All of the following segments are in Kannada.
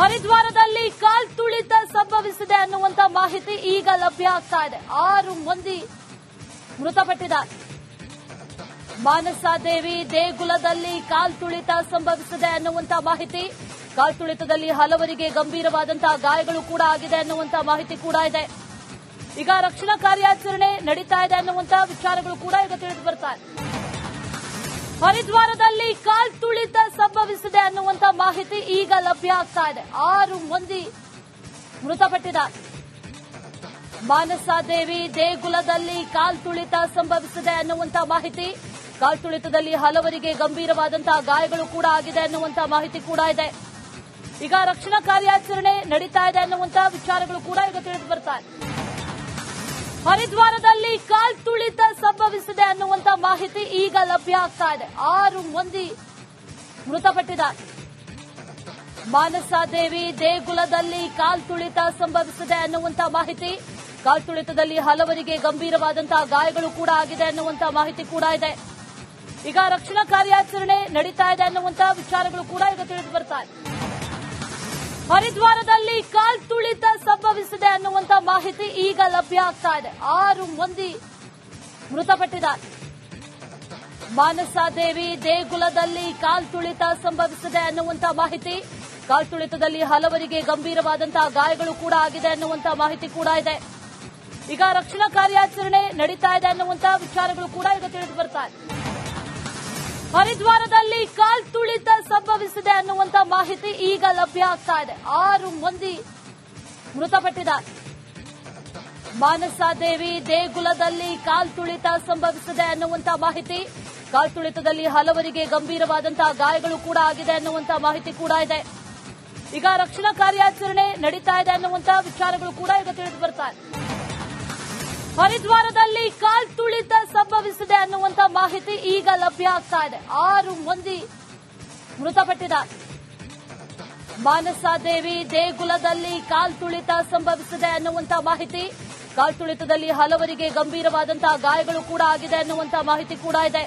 ಹರಿದ್ವಾರದಲ್ಲಿ ಕಾಲ್ ತುಳಿತ ಸಂಭವಿಸಿದೆ ಅನ್ನುವಂತ ಮಾಹಿತಿ ಈಗ ಲಭ್ಯ ಆಗ್ತಾ ಇದೆ. ಆರು ಮಂದಿ ಮೃತಪಟ್ಟಿದ್ದಾರೆ. ಮಾನಸಾದೇವಿ ದೇಗುಲದಲ್ಲಿ ಕಾಲ್ ತುಳಿತ ಸಂಭವಿಸಿದೆ ಅನ್ನುವಂತ ಮಾಹಿತಿ. ಕಾಲ್ ತುಳಿತದಲ್ಲಿ ಹಲವರಿಗೆ ಗಂಭೀರವಾದಂತಹ ಗಾಯಗಳು ಕೂಡ ಆಗಿದೆ ಅನ್ನುವಂತ ಮಾಹಿತಿ ಕೂಡ ಇದೆ. ಈಗ ರಕ್ಷಣಾ ಕಾರ್ಯಾಚರಣೆ ನಡೀತಾ ಇದೆ ಅನ್ನುವಂತಹ ವಿಚಾರಗಳು ಕೂಡ ಈಗ ತಿಳಿದು ಬರ್ತಾ ಇದೆ. ಹರಿದ್ವಾರದಲ್ಲಿ ಕಾಲ್ ತುಳಿತ ಸಂಭವಿಸಿದೆ ಅನ್ನುವಂತ ಮಾಹಿತಿ ಈಗ ಲಭ್ಯ ಆಗ್ತಾ ಇದೆ. ಆರು ಮಂದಿ ಮೃತಪಟ್ಟಿದ್ದಾರೆ. ಮಾನಸಾದೇವಿ ದೇಗುಲದಲ್ಲಿ ಕಾಲ್ ತುಳಿತ ಸಂಭವಿಸಿದೆ ಅನ್ನುವಂತ ಮಾಹಿತಿ. ಕಾಲ್ ತುಳಿತದಲ್ಲಿ ಹಲವರಿಗೆ ಗಂಭೀರವಾದಂತಹ ಗಾಯಗಳು ಕೂಡ ಆಗಿದೆ ಅನ್ನುವಂತ ಮಾಹಿತಿ ಕೂಡ ಇದೆ. ಈಗ ರಕ್ಷಣಾ ಕಾರ್ಯಾಚರಣೆ ನಡೀತಾ ಇದೆ ಅನ್ನುವಂತಹ ವಿಚಾರಗಳು ಕೂಡ ಈಗ ತಿಳಿದು ಬರ್ತಾ ಇದೆ. ಹರಿದ್ವಾರದಲ್ಲಿ ಕಾಲ್ ತುಳಿತ ಸಂಭವಿಸಿದೆ ಅನ್ನುವಂತ ಮಾಹಿತಿ ಈಗ ಲಭ್ಯ ಆಗ್ತಾ ಇದೆ. ಆರು ಮಂದಿ ಮೃತಪಟ್ಟಿದ್ದಾರೆ. ಮಾನಸಾದೇವಿ ದೇಗುಲದಲ್ಲಿ ಕಾಲ್ ತುಳಿತ ಸಂಭವಿಸಿದೆ ಅನ್ನುವಂತ ಮಾಹಿತಿ. ಕಾಲ್ ತುಳಿತದಲ್ಲಿ ಹಲವರಿಗೆ ಗಂಭೀರವಾದಂತಹ ಗಾಯಗಳು ಕೂಡ ಆಗಿದೆ ಅನ್ನುವಂತ ಮಾಹಿತಿ ಕೂಡ ಇದೆ. ಈಗ ರಕ್ಷಣಾ ಕಾರ್ಯಾಚರಣೆ ನಡೀತಾ ಇದೆ ಅನ್ನುವಂತಹ ವಿಚಾರಗಳು ಕೂಡ ಈಗ ತಿಳಿದು ಬರ್ತಾ ಇದೆ. ಹರಿದ್ವಾರದಲ್ಲಿ ಕಾಲ್ ತುಳಿತ ಸಂಭವಿಸಿದೆ ಅನ್ನುವಂತ ಮಾಹಿತಿ ಈಗ ಲಭ್ಯ ಆಗ್ತಾ ಇದೆ. ಆರು ಮಂದಿ ಮೃತಪಟ್ಟಿದ್ದಾರೆ. ಮಾನಸಾದೇವಿ ದೇಗುಲದಲ್ಲಿ ಕಾಲ್ ತುಳಿತ ಸಂಭವಿಸಿದೆ ಅನ್ನುವಂತ ಮಾಹಿತಿ. ಕಾಲ್ ತುಳಿತದಲ್ಲಿ ಹಲವರಿಗೆ ಗಂಭೀರವಾದಂತಹ ಗಾಯಗಳು ಕೂಡ ಆಗಿದೆ ಅನ್ನುವಂತ ಮಾಹಿತಿ ಕೂಡ ಇದೆ. ಈಗ ರಕ್ಷಣಾ ಕಾರ್ಯಾಚರಣೆ ನಡೀತಾ ಇದೆ ಅನ್ನುವಂತಹ ವಿಚಾರಗಳು ಕೂಡ ಈಗ ತಿಳಿದು ಬರ್ತಾ ಇದೆ. ಹರಿದ್ವಾರದಲ್ಲಿ ಕಾಲ್ ತುಳಿತ ಸಂಭವಿಸಿದೆ ಅನ್ನುವಂತ ಮಾಹಿತಿ ಈಗ ಲಭ್ಯ ಆಗ್ತಾ ಇದೆ. ಆರು ಮಂದಿ ಮೃತಪಟ್ಟಿದ್ದಾರೆ. ಮಾನಸಾದೇವಿ ದೇಗುಲದಲ್ಲಿ ಕಾಲ್ ತುಳಿತ ಸಂಭವಿಸಿದೆ ಅನ್ನುವಂತ ಮಾಹಿತಿ. ಕಾಲ್ ತುಳಿತದಲ್ಲಿ ಹಲವರಿಗೆ ಗಂಭೀರವಾದಂತಹ ಗಾಯಗಳು ಕೂಡ ಆಗಿದೆ ಅನ್ನುವಂತಹ ಮಾಹಿತಿ ಕೂಡ ಇದೆ. ಈಗ ರಕ್ಷಣಾ ಕಾರ್ಯಾಚರಣೆ ನಡೀತಾ ಇದೆ ಅನ್ನುವಂತಹ ವಿಚಾರಗಳು ಕೂಡ ಈಗ ತಿಳಿದು ಬರ್ತಾ ಇದೆ. ಹರಿದ್ವಾರದಲ್ಲಿ ಕಾಲ್ ತುಳಿತ ಸಂಭವಿಸಿದೆ ಅನ್ನುವಂತ ಮಾಹಿತಿ ಈಗ ಲಭ್ಯ ಆಗ್ತಾ ಇದೆ. ಆರು ಮಂದಿ ಮೃತಪಟ್ಟಿದ್ದಾರೆ. ಮಾನಸಾದೇವಿ ದೇಗುಲದಲ್ಲಿ ಕಾಲ್ ತುಳಿತ ಸಂಭವಿಸಿದೆ ಅನ್ನುವಂತ ಮಾಹಿತಿ. ಕಾಲ್ ತುಳಿತದಲ್ಲಿ ಹಲವರಿಗೆ ಗಂಭೀರವಾದಂತಹ ಗಾಯಗಳು ಕೂಡ ಆಗಿದೆ ಅನ್ನುವಂತ ಮಾಹಿತಿ ಕೂಡ ಇದೆ.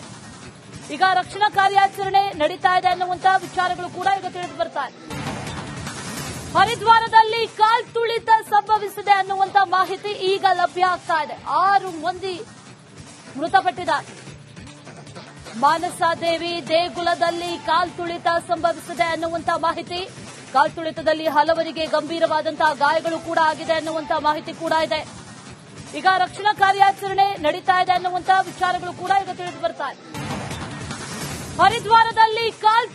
ಈಗ ರಕ್ಷಣಾ ಕಾರ್ಯಾಚರಣೆ ನಡೀತಾ ಇದೆ ಅನ್ನುವಂತಹ ವಿಚಾರಗಳು ಕೂಡ ಈಗ ತಿಳಿದು ಬರ್ತಾ ಇದೆ. ಹರಿದ್ವಾರದಲ್ಲಿ ಕಾಲ್ ತುಳಿತ ಸಂಭವಿಸಿದೆ ಅನ್ನುವಂತ ಮಾಹಿತಿ ಈಗ ಲಭ್ಯ ಆಗ್ತಾ ಇದೆ. ಆರು ಮಂದಿ ಮೃತಪಟ್ಟಿದ್ದಾರೆ. ಮಾನಸಾದೇವಿ ದೇಗುಲದಲ್ಲಿ ಕಾಲ್ ತುಳಿತ ಸಂಭವಿಸಿದೆ ಅನ್ನುವಂತ ಮಾಹಿತಿ. ಕಾಲ್ ತುಳಿತದಲ್ಲಿ ಹಲವರಿಗೆ ಗಂಭೀರವಾದಂತಹ ಗಾಯಗಳು ಕೂಡ ಆಗಿದೆ ಅನ್ನುವಂತ ಮಾಹಿತಿ ಕೂಡ ಇದೆ. ಈಗ ರಕ್ಷಣಾ ಕಾರ್ಯಾಚರಣೆ ನಡೀತಾ ಇದೆ ಅನ್ನುವಂತಹ ವಿಚಾರಗಳು ಕೂಡ ಈಗ ತಿಳಿದು ಬರ್ತಾ ಇದೆ. ಹರಿದ್ವಾರದಲ್ಲಿ ಕಾಲ್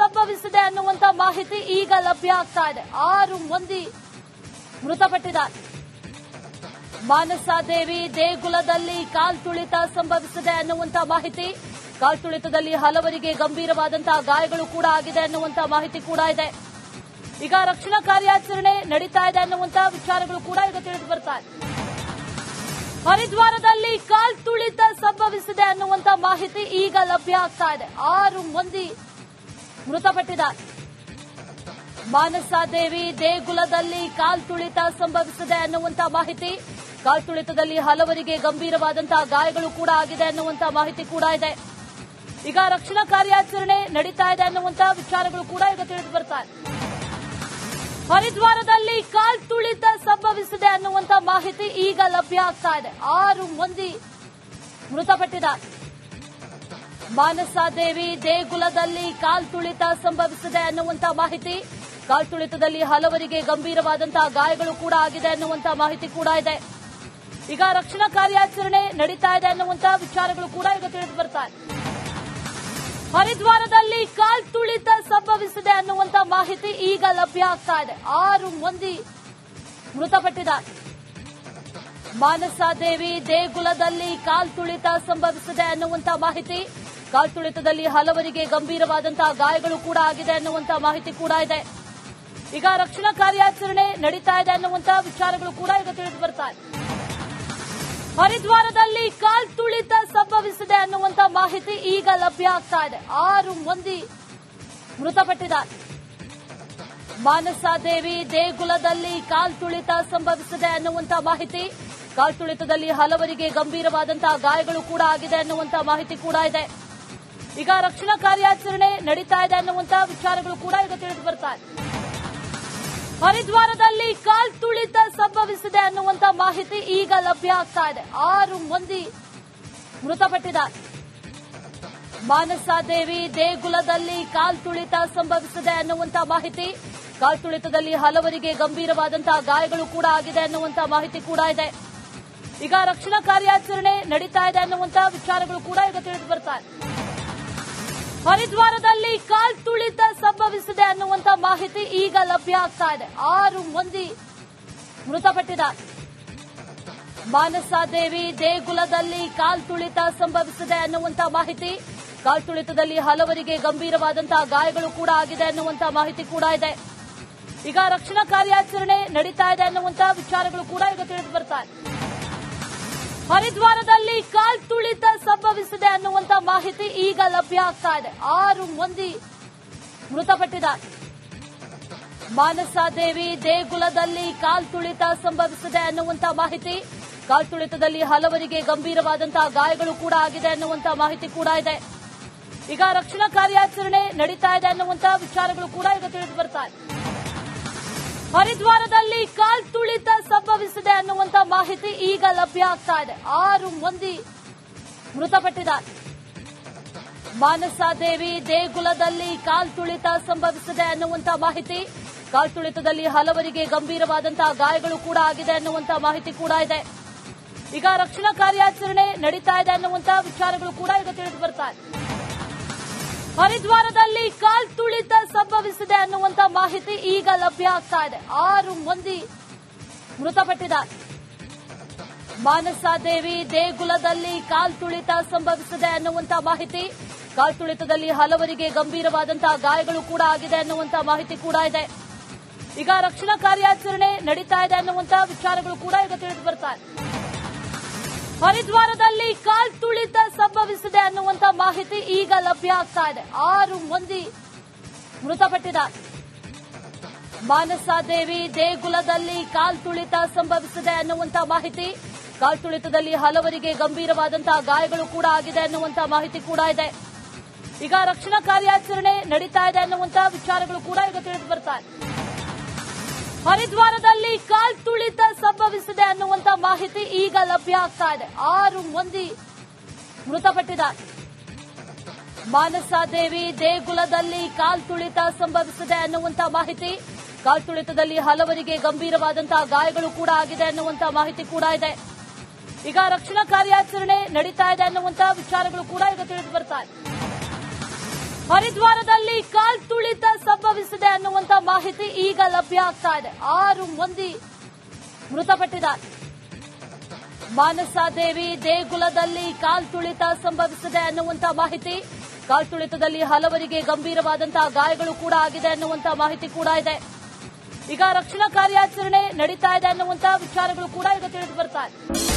ಸಂಭವಿಸಿದೆ ಅನ್ನುವಂತ ಮಾಹಿತಿ ಈಗ ಲಭ್ಯ ಆಗ್ತಾ ಇದೆ. ಆರು ಮಂದಿ ಮೃತಪಟ್ಟಿದ್ದಾರೆ. ಮಾನಸಾದೇವಿ ದೇಗುಲದಲ್ಲಿ ಕಾಲ್ ತುಳಿತ ಸಂಭವಿಸಿದೆ ಅನ್ನುವಂತ ಮಾಹಿತಿ. ಕಾಲ್ ತುಳಿತದಲ್ಲಿ ಹಲವರಿಗೆ ಗಂಭೀರವಾದಂತಹ ಗಾಯಗಳು ಕೂಡ ಆಗಿದೆ ಅನ್ನುವಂತ ಮಾಹಿತಿ ಕೂಡ ಇದೆ. ಈಗ ರಕ್ಷಣಾ ಕಾರ್ಯಾಚರಣೆ ನಡೀತಾ ಇದೆ ಅನ್ನುವಂತ ವಿಚಾರಗಳು ಕೂಡ ಈಗ ತಿಳಿದು ಬರ್ತಾ ಇದೆ. ಹರಿದ್ವಾರದಲ್ಲಿ ಕಾಲ್ ತುಳಿತ ಸಂಭವಿಸಿದೆ ಅನ್ನುವಂತ ಮಾಹಿತಿ ಈಗ ಲಭ್ಯ ಆಗ್ತಾ ಇದೆ. ಆರು ಮಂದಿ ಮೃತಪಟ್ಟಿದ್ದಾರೆ ಮಾನಸಾದೇವಿ ದೇಗುಲದಲ್ಲಿ ಕಾಲ್ ತುಳಿತ ಸಂಭವಿಸಿದೆ ಅನ್ನುವಂತ ಮಾಹಿತಿ. ಕಾಲ್ ತುಳಿತದಲ್ಲಿ ಹಲವರಿಗೆ ಗಂಭೀರವಾದಂತಹ ಗಾಯಗಳು ಕೂಡ ಆಗಿದೆ ಅನ್ನುವಂತ ಮಾಹಿತಿ ಕೂಡ ಇದೆ. ಈಗ ರಕ್ಷಣಾ ಕಾರ್ಯಾಚರಣೆ ನಡೀತಾ ಇದೆ ಅನ್ನುವಂತ ವಿಚಾರಗಳು ಕೂಡ ಈಗ ತಿಳಿದು ಬರ್ತಾ ಇದೆ. ಹರಿದ್ವಾರದಲ್ಲಿ ಕಾಲ್ ತುಳಿತ ಸಂಭವಿಸಿದೆ ಅನ್ನುವಂತ ಮಾಹಿತಿ ಈಗ ಲಭ್ಯ ಆಗ್ತಾ ಇದೆ. ಆರು ಮಂದಿ ಮೃತಪಟ್ಟಿದ್ದಾರೆ. ಮಾನಸಾದೇವಿ ದೇಗುಲದಲ್ಲಿ ಕಾಲ್ ತುಳಿತ ಸಂಭವಿಸಿದೆ ಅನ್ನುವಂತಹ ಮಾಹಿತಿ. ಕಾಲ್ ತುಳಿತದಲ್ಲಿ ಹಲವರಿಗೆ ಗಂಭೀರವಾದಂತಹ ಗಾಯಗಳು ಕೂಡ ಆಗಿದೆ ಅನ್ನುವಂತಹ ಮಾಹಿತಿ ಕೂಡ ಇದೆ. ಈಗ ರಕ್ಷಣಾ ಕಾರ್ಯಾಚರಣೆ ನಡೀತಾ ಇದೆ ಅನ್ನುವಂತಹ ವಿಚಾರಗಳು ಕೂಡ ಈಗ ತಿಳಿದು ಬರ್ತಾ ಇದೆ. ಹರಿದ್ವಾರದಲ್ಲಿ ಕಾಲ್ ತುಳಿತ ಸಂಭವಿಸಿದೆ ಅನ್ನುವಂತಹ ಮಾಹಿತಿ ಈಗ ಲಭ್ಯ ಆಗ್ತಾ ಇದೆ. ಆರು ಮಂದಿ ಮೃತಪಟ್ಟಿದ್ದಾರೆ. ಮಾನಸಾದೇವಿ ದೇಗುಲದಲ್ಲಿ ಕಾಲ್ ತುಳಿತ ಸಂಭವಿಸಿದೆ ಅನ್ನುವಂತಹ ಮಾಹಿತಿ. ಕಾಲ್ ತುಳಿತದಲ್ಲಿ ಹಲವರಿಗೆ ಗಂಭೀರವಾದಂತಹ ಗಾಯಗಳು ಕೂಡ ಆಗಿದೆ ಅನ್ನುವಂತ ಮಾಹಿತಿ ಕೂಡ ಇದೆ. ಈಗ ರಕ್ಷಣಾ ಕಾರ್ಯಾಚರಣೆ ನಡೀತಾ ಇದೆ ಅನ್ನುವಂತ ವಿಚಾರಗಳು ಕೂಡ ಈಗ ತಿಳಿದು ಬರ್ತಾ ಇದೆ. ಹರಿದ್ವಾರದಲ್ಲಿ ಕಾಲ್ ತುಳಿತ ಸಂಭವಿಸಿದೆ ಅನ್ನುವಂತ ಮಾಹಿತಿ ಈಗ ಲಭ್ಯ ಆಗ್ತಾ ಇದೆ. ಆರು ಮಂದಿ ಮೃತಪಟ್ಟಿದ್ದಾರೆ. ಮಾನಸಾದೇವಿ ದೇಗುಲದಲ್ಲಿ ಕಾಲ್ ತುಳಿತ ಸಂಭವಿಸಿದೆ ಅನ್ನುವಂತ ಮಾಹಿತಿ. ಕಾಲ್ ತುಳಿತದಲ್ಲಿ ಹಲವರಿಗೆ ಗಂಭೀರವಾದಂತಹ ಗಾಯಗಳು ಕೂಡ ಆಗಿದೆ ಅನ್ನುವಂತಹ ಮಾಹಿತಿ ಕೂಡ ಇದೆ. ಈಗ ರಕ್ಷಣಾ ಕಾರ್ಯಾಚರಣೆ ನಡೀತಾ ಇದೆ ಅನ್ನುವಂತ ವಿಚಾರಗಳು ಕೂಡ ಈಗ ತಿಳಿದು ಬರ್ತಾ ಇದೆ. ಹರಿದ್ವಾರದಲ್ಲಿ ಕಾಲ್ ತುಳಿತ ಸಂಭವಿಸಿದೆ ಅನ್ನುವಂತ ಮಾಹಿತಿ ಈಗ ಲಭ್ಯ ಆಗ್ತಾ ಇದೆ. ಆರು ಮಂದಿ ಮೃತಪಟ್ಟಿದ್ದಾರೆ. ಮಾನಸಾದೇವಿ ದೇಗುಲದಲ್ಲಿ ಕಾಲ್ ತುಳಿತ ಸಂಭವಿಸಿದೆ ಅನ್ನುವಂತ ಮಾಹಿತಿ. ಕಾಲ್ ತುಳಿತದಲ್ಲಿ ಹಲವರಿಗೆ ಗಂಭೀರವಾದಂತಹ ಗಾಯಗಳು ಕೂಡ ಆಗಿದೆ ಅನ್ನುವಂತ ಮಾಹಿತಿ ಕೂಡ ಇದೆ. ಈಗ ರಕ್ಷಣಾ ಕಾರ್ಯಾಚರಣೆ ನಡೀತಾ ಇದೆ ಅನ್ನುವಂತಹ ವಿಚಾರಗಳು ಕೂಡ ಈಗ ತಿಳಿದು ಬರ್ತಾ ಇದೆ. ಹರಿದ್ವಾರದಲ್ಲಿ ಕಾಲ್ ತುಳಿತ ಸಂಭವಿಸಿದೆ ಅನ್ನುವಂತ ಮಾಹಿತಿ ಈಗ ಲಭ್ಯ ಆಗ್ತಾ ಇದೆ. ಆರು ಮಂದಿ ಮೃತಪಟ್ಟಿದ್ದಾರೆ. ಮಾನಸಾದೇವಿ ದೇಗುಲದಲ್ಲಿ ಕಾಲ್ ತುಳಿತ ಸಂಭವಿಸಿದೆ ಅನ್ನುವಂತ ಮಾಹಿತಿ. ಕಾಲ್ ತುಳಿತದಲ್ಲಿ ಹಲವರಿಗೆ ಗಂಭೀರವಾದಂತಹ ಗಾಯಗಳು ಕೂಡ ಆಗಿದೆ ಅನ್ನುವಂತ ಮಾಹಿತಿ ಕೂಡ ಇದೆ. ಈಗ ರಕ್ಷಣಾ ಕಾರ್ಯಾಚರಣೆ ನಡೀತಾ ಇದೆ ಅನ್ನುವಂತಹ ವಿಚಾರಗಳು ಕೂಡ ಈಗ ತಿಳಿದು ಬರ್ತಾ ಹರಿದ್ವಾರದಲ್ಲಿ ಕಾಲ್ ತುಳಿತ ಸಂಭವಿಸಿದೆ ಅನ್ನುವಂತ ಮಾಹಿತಿ ಈಗ ಲಭ್ಯ ಆಗ್ತಾ ಇದೆ. ಆರು ಮಂದಿ ಮೃತಪಟ್ಟಿದ್ದಾರೆ. ಮಾನಸಾದೇವಿ ದೇಗುಲದಲ್ಲಿ ಕಾಲ್ ತುಳಿತ ಸಂಭವಿಸಿದೆ ಅನ್ನುವಂತ ಮಾಹಿತಿ. ಕಾಲ್ ತುಳಿತದಲ್ಲಿ ಹಲವರಿಗೆ ಗಂಭೀರವಾದಂತಹ ಗಾಯಗಳು ಕೂಡ ಆಗಿದೆ ಅನ್ನುವಂತಹ ಮಾಹಿತಿ ಕೂಡ ಇದೆ. ಈಗ ರಕ್ಷಣಾ ಕಾರ್ಯಾಚರಣೆ ನಡೀತಾ ಇದೆ ಅನ್ನುವಂತಹ ವಿಚಾರಗಳು ಕೂಡ ಈಗ ತಿಳಿದು ಬರ್ತಾ ಇದೆ. ಹರಿದ್ವಾರದಲ್ಲಿ ಕಾಲ್ ತುಳಿತ ಸಂಭವಿಸಿದೆ ಅನ್ನುವಂತ ಮಾಹಿತಿ ಈಗ ಲಭ್ಯ ಆಗ್ತಾ ಇದೆ. ಆರು ಮಂದಿ ಮೃತಪಟ್ಟಿದ್ದಾರೆ. ಮಾನಸಾದೇವಿ ದೇಗುಲದಲ್ಲಿ ಕಾಲ್ ತುಳಿತ ಸಂಭವಿಸಿದೆ ಅನ್ನುವಂತ ಮಾಹಿತಿ. ಕಾಲ್ ತುಳಿತದಲ್ಲಿ ಹಲವರಿಗೆ ಗಂಭೀರವಾದಂತಹ ಗಾಯಗಳು ಕೂಡ ಆಗಿದೆ ಅನ್ನುವಂತ ಮಾಹಿತಿ ಕೂಡ ಇದೆ. ಈಗ ರಕ್ಷಣಾ ಕಾರ್ಯಾಚರಣೆ ನಡೀತಾ ಇದೆ ಅನ್ನುವಂತಹ ವಿಚಾರಗಳು ಕೂಡ ಈಗ ತಿಳಿದು ಬರ್ತಾ ಇದೆ. ಹರಿದ್ವಾರದಲ್ಲಿ ಕಾಲ್ ತುಳಿತ ಸಂಭವಿಸಿದೆ ಅನ್ನುವಂತ ಮಾಹಿತಿ ಈಗ ಲಭ್ಯ ಆಗ್ತಾ ಇದೆ. ಆರು ಮಂದಿ ಮೃತಪಟ್ಟಿದ್ದಾರೆ. ಮಾನಸಾದೇವಿ ದೇಗುಲದಲ್ಲಿ ಕಾಲ್ ತುಳಿತ ಸಂಭವಿಸಿದೆ ಅನ್ನುವಂತ ಮಾಹಿತಿ. ಕಾಲ್ ತುಳಿತದಲ್ಲಿ ಹಲವರಿಗೆ ಗಂಭೀರವಾದಂತಹ ಗಾಯಗಳು ಕೂಡ ಆಗಿದೆ ಅನ್ನುವಂತ ಮಾಹಿತಿ ಕೂಡ ಇದೆ. ಈಗ ರಕ್ಷಣಾ ಕಾರ್ಯಾಚರಣೆ ನಡೀತಾ ಇದೆ ಅನ್ನುವಂತಹ ವಿಚಾರಗಳು ಕೂಡ ಈಗ ತಿಳಿದು ಬರ್ತಾ ಹರಿದ್ವಾರದಲ್ಲಿ ಕಾಲ್ ತುಳಿತ ಸಂಭವಿಸಿದೆ ಅನ್ನುವಂತ ಮಾಹಿತಿ ಈಗ ಲಭ್ಯ ಆಗ್ತಾ ಇದೆ. ಆರು ಮಂದಿ ಮೃತಪಟ್ಟಿದ್ದಾರೆ. ಮಾನಸಾದೇವಿ ದೇಗುಲದಲ್ಲಿ ಕಾಲ್ ತುಳಿತ ಸಂಭವಿಸಿದೆ ಅನ್ನುವಂತ ಮಾಹಿತಿ. ಕಾಲ್ ತುಳಿತದಲ್ಲಿ ಹಲವರಿಗೆ ಗಂಭೀರವಾದಂತಹ ಗಾಯಗಳು ಕೂಡ ಆಗಿದೆ ಅನ್ನುವಂತ ಮಾಹಿತಿ ಕೂಡ ಇದೆ. ಈಗ ರಕ್ಷಣಾ ಕಾರ್ಯಾಚರಣೆ ನಡೀತಾ ಇದೆ ಅನ್ನುವಂತಹ ವಿಚಾರಗಳು ಕೂಡ ಈಗ ತಿಳಿದು ಬರ್ತಾ ಇದೆ. ಹರಿದ್ವಾರದಲ್ಲಿ ಕಾಲ್ ತುಳಿತ ಸಂಭವಿಸಿದೆ ಅನ್ನುವಂತ ಮಾಹಿತಿ ಈಗ ಲಭ್ಯ ಆಗ್ತಾ ಇದೆ. ಆರು ಮಂದಿ ಮೃತಪಟ್ಟಿದ್ದಾರೆ. ಮಾನಸಾದೇವಿ ದೇಗುಲದಲ್ಲಿ ಕಾಲ್ ತುಳಿತ ಸಂಭವಿಸಿದೆ ಅನ್ನುವಂತ ಮಾಹಿತಿ. ಕಾಲ್ ತುಳಿತದಲ್ಲಿ ಹಲವರಿಗೆ ಗಂಭೀರವಾದಂತಹ ಗಾಯಗಳು ಕೂಡ ಆಗಿದೆ ಅನ್ನುವಂತ ಮಾಹಿತಿ ಕೂಡ ಇದೆ. ಈಗ ರಕ್ಷಣಾ ಕಾರ್ಯಾಚರಣೆ ನಡೀತಾ ಇದೆ ಅನ್ನುವಂತಹ ವಿಚಾರಗಳು ಕೂಡ ಈಗ ತಿಳಿದು ಬರ್ತಾ ಇದೆ. ಹರಿದ್ವಾರದಲ್ಲಿ ಕಾಲ್ ಸಂಭವಿಸಿದೆ ಅನ್ನುವಂತ ಮಾಹಿತಿ ಈಗ ಲಭ್ಯ ಆಗ್ತಾ ಇದೆ. ಆರು ಮಂದಿ ಮೃತಪಟ್ಟಿದ್ದಾರೆ. ಮಾನಸಾದೇವಿ ದೇಗುಲದಲ್ಲಿ ಕಾಲ್ ತುಳಿತ ಸಂಭವಿಸಿದೆ ಅನ್ನುವಂತ ಮಾಹಿತಿ. ಕಾಲ್ ತುಳಿತದಲ್ಲಿ ಹಲವರಿಗೆ ಗಂಭೀರವಾದಂತಹ ಗಾಯಗಳು ಕೂಡ ಆಗಿದೆ ಅನ್ನುವಂತ ಮಾಹಿತಿ ಕೂಡ ಇದೆ. ಈಗ ರಕ್ಷಣಾ ಕಾರ್ಯಾಚರಣೆ ನಡೀತಾ ಇದೆ ಅನ್ನುವಂತಹ ವಿಚಾರಗಳು ಕೂಡ ಈಗ ತಿಳಿದು ಬರ್ತಾ ಇದೆ.